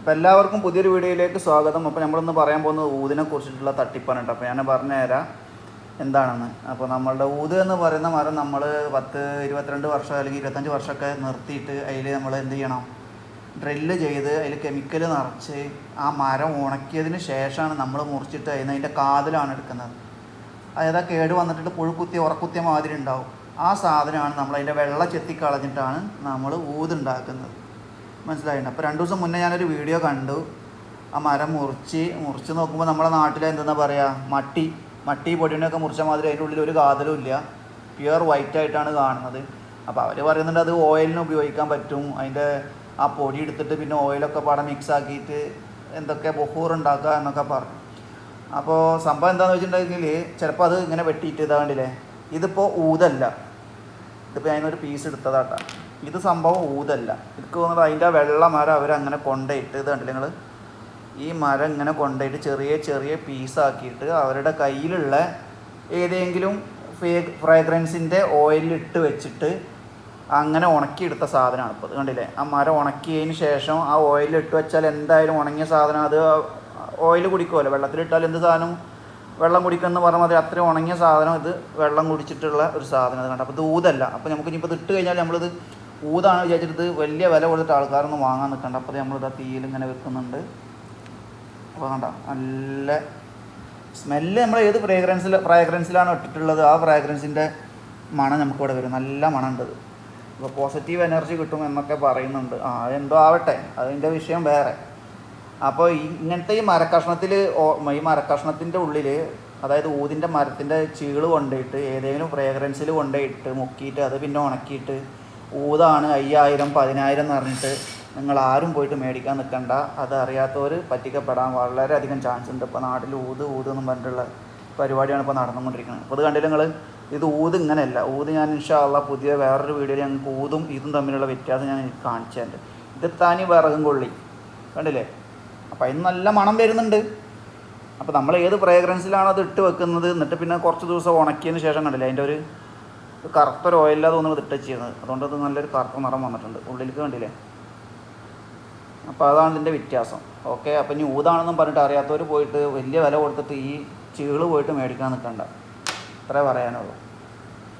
അപ്പോൾ എല്ലാവർക്കും പുതിയൊരു വീഡിയോയിലേക്ക് സ്വാഗതം. അപ്പോൾ നമ്മളിന്ന് പറയാൻ പോകുന്നത് ഊതിനെ കുറിച്ചിട്ടുള്ള തട്ടിപ്പാണ് കേട്ടോ അപ്പോൾ ഞാൻ പറഞ്ഞുതരാം എന്താണെന്ന്. അപ്പോൾ നമ്മളുടെ ഊത് എന്ന് പറയുന്ന മരം നമ്മൾ പത്ത് ഇരുപത്തിരണ്ട് വർഷം അല്ലെങ്കിൽ ഇരുപത്തഞ്ച് വർഷമൊക്കെ നിർത്തിയിട്ട് അതിൽ നമ്മൾ എന്ത് ചെയ്യണം? ഡ്രില്ല് ചെയ്ത് അതിൽ കെമിക്കൽ നിറച്ച് ആ മരം ഉണക്കിയതിന് ശേഷമാണ് നമ്മൾ മുറിച്ചിട്ട് അതിന് അതിന്റെ കാതിലാണ് എടുക്കുന്നത്. അതായത് ആ കേട് വന്നിട്ട് പുഴുക്കുത്തി ഉറക്കുത്തിയ മാതിരി ഉണ്ടാവും. ആ സാധനമാണ് നമ്മൾ അതിന്റെ വെള്ളം ചെത്തി കളഞ്ഞിട്ടാണ് നമ്മൾ ഊതുണ്ടാക്കുന്നത് മനസ്സിലായിട്ടുണ്ട് അപ്പോൾ രണ്ട് ദിവസം മുന്നേ ഞാനൊരു വീഡിയോ കണ്ടു. ആ മരം മുറിച്ച് മുറിച്ച് നോക്കുമ്പോൾ നമ്മുടെ നാട്ടിൽ എന്തെന്നാ പറയുക മട്ടി. മട്ടി പൊടിയൊക്കെ മുറിച്ച മാതിരി അതിന്റെ ഉള്ളിൽ ഒരു കാതലും ഇല്ല. പ്യുവർ വൈറ്റ് ആയിട്ടാണ് കാണുന്നത്. അപ്പോൾ അവർ പറയുന്നുണ്ട് അത് ഓയിലിന് ഉപയോഗിക്കാൻ പറ്റും. അതിന്റെ ആ പൊടി എടുത്തിട്ട് പിന്നെ ഓയിലൊക്കെ പാടെ മിക്സ് ആക്കിയിട്ട് എന്തൊക്കെ ബൊഹൂർ ഉണ്ടാക്കുക എന്നൊക്കെ പറഞ്ഞു. അപ്പോൾ സംഭവം എന്താണെന്ന് വെച്ചിട്ടുണ്ടെങ്കിൽ ചിലപ്പോൾ അത് ഇങ്ങനെ വെട്ടിയിട്ട് ഇതാകണ്ടില്ലേ? ഇതിപ്പോൾ ഊതല്ല. ഇതിപ്പോൾ ഞാനൊരു പീസ് എടുത്തതാട്ടാ. ഇത് സംഭവം ഊതല്ല. എനിക്ക് തോന്നുന്നത് അതിന്റെ ആ വെള്ള മരം അവരങ്ങനെ കൊണ്ടുപോയിട്ട് ഇത് കണ്ടില്ല നിങ്ങൾ ഈ മരം ഇങ്ങനെ കൊണ്ടുപോയിട്ട് ചെറിയ ചെറിയ പീസാക്കിയിട്ട് അവരുടെ കയ്യിലുള്ള ഏതെങ്കിലും ഫേ ഫ്രാഗ്രൻസിന്റെ ഓയിലിട്ട് വെച്ചിട്ട് അങ്ങനെ ഉണക്കിയെടുത്ത സാധനമാണ് ഇപ്പോൾ കണ്ടില്ലേ? ആ മരം ഉണക്കിയതിന് ശേഷം ആ ഓയിലിട്ട് വെച്ചാൽ എന്തായാലും ഉണങ്ങിയ സാധനം അത് ഓയിൽ കുടിക്കുമല്ലോ വെള്ളത്തിലിട്ടാൽ എന്ത് സാധനം? വെള്ളം കുടിക്കുമെന്ന് പറഞ്ഞാൽ മതി. അത്രയും ഉണങ്ങിയ സാധനം ഇത് വെള്ളം കുടിച്ചിട്ടുള്ള ഒരു സാധനം അത് കണ്ട? അപ്പോൾ ഇത് ഊതല്ല. അപ്പോൾ നമുക്ക് ഇനിയിപ്പോൾ ഇത് ഇട്ട് കഴിഞ്ഞാൽ നമ്മളിത് ഊതാണ് വിചാരിച്ചിട്ട് വലിയ വില കൊടുത്തിട്ട് ആൾക്കാരൊന്നും വാങ്ങാൻ നിൽക്കണ്ട. അപ്പോൾ നമ്മളിത് തീയിൽ ഇങ്ങനെ വെക്കുന്നുണ്ട്. അപ്പോൾ കണ്ട? നല്ല സ്മെല്ല് നമ്മൾ ഏത് ഫ്രേഗ്രൻസിൽ ഫ്രാഗ്രൻസിലാണ് ഇട്ടിട്ടുള്ളത്. ആ ഫ്രാഗ്രൻസിന്റെ മണം നമുക്കിവിടെ വരും. നല്ല മണമുണ്ട് അപ്പോൾ പോസിറ്റീവ് എനർജി കിട്ടും എന്നൊക്കെ പറയുന്നുണ്ട്. ആ എന്തോ ആവട്ടെ. അതിന്റെ വിഷയം വേറെ. അപ്പോൾ ഇങ്ങനത്തെ ഈ മരക്കഷ്ണത്തിൽ ഈ മരക്കഷ്ണത്തിന്റെ ഉള്ളിൽ അതായത് ഊതിന്റെ മരത്തിന്റെ ചീൾ കൊണ്ടുപോയിട്ട് ഏതെങ്കിലും ഫ്രേഗ്രൻസിൽ കൊണ്ടുപോയിട്ട് മുക്കിയിട്ട് അത് പിന്നെ ഉണക്കിയിട്ട് ഊതാണ് അയ്യായിരം പതിനായിരം എന്ന് പറഞ്ഞിട്ട് നിങ്ങൾ ആരും പോയിട്ട് മേടിക്കാൻ നിൽക്കണ്ട. അത് അറിയാത്തവർ പറ്റിക്കപ്പെടാൻ വളരെയധികം ചാൻസ് ഉണ്ട്. ഇപ്പോൾ നാട്ടിൽ ഊത് ഊത് എന്നും പറഞ്ഞിട്ടുള്ള പരിപാടിയാണ് ഇപ്പോൾ നടന്നുകൊണ്ടിരിക്കുന്നത്. അപ്പോൾ അത് കണ്ടില്ല നിങ്ങൾ ഇത് ഊത് ഇങ്ങനെയല്ല. ഊത് ഞാൻ ഇൻഷാല്ല പുതിയ വേറൊരു വീഡിയോയിൽ ഞങ്ങൾക്ക് ഊതും ഇതും തമ്മിലുള്ള വ്യത്യാസം ഞാൻ കാണിച്ചു തരുന്നുണ്ട് ഇത് തനി വിറകും കൊള്ളി. കണ്ടില്ലേ? അപ്പോൾ അതിന് നല്ല മണം വരുന്നുണ്ട്. അപ്പോൾ നമ്മൾ ഏത് ഫ്രേഗ്രൻസിലാണോ അത് ഇട്ട് വെക്കുന്നത്? എന്നിട്ട് പിന്നെ കുറച്ച് ദിവസം ഉണക്കിയതിന് ശേഷം കണ്ടില്ലേ അതിന്റെ ഒരു കറുത്തൊരു ഓയിലാണ് തോന്നുന്നത് ഇട്ട് ചെയ്യുന്നത് അതുകൊണ്ട് അത് നല്ലൊരു കറുത്ത നിറം വന്നിട്ടുണ്ട്. ഉള്ളിലേക്ക് കണ്ടില്ലേ? അപ്പോൾ അതാണ് ഇതിന്റെ വ്യത്യാസം. ഓക്കെ അപ്പോൾ ഇനി ഊതാണെന്നും പറഞ്ഞിട്ട് അറിയാത്തവർ പോയിട്ട് വലിയ വില കൊടുത്തിട്ട് ഈ ചീൾ പോയിട്ട് മേടിക്കാൻ നിൽക്കണ്ട ഇത്രേ പറയാനുള്ളൂ.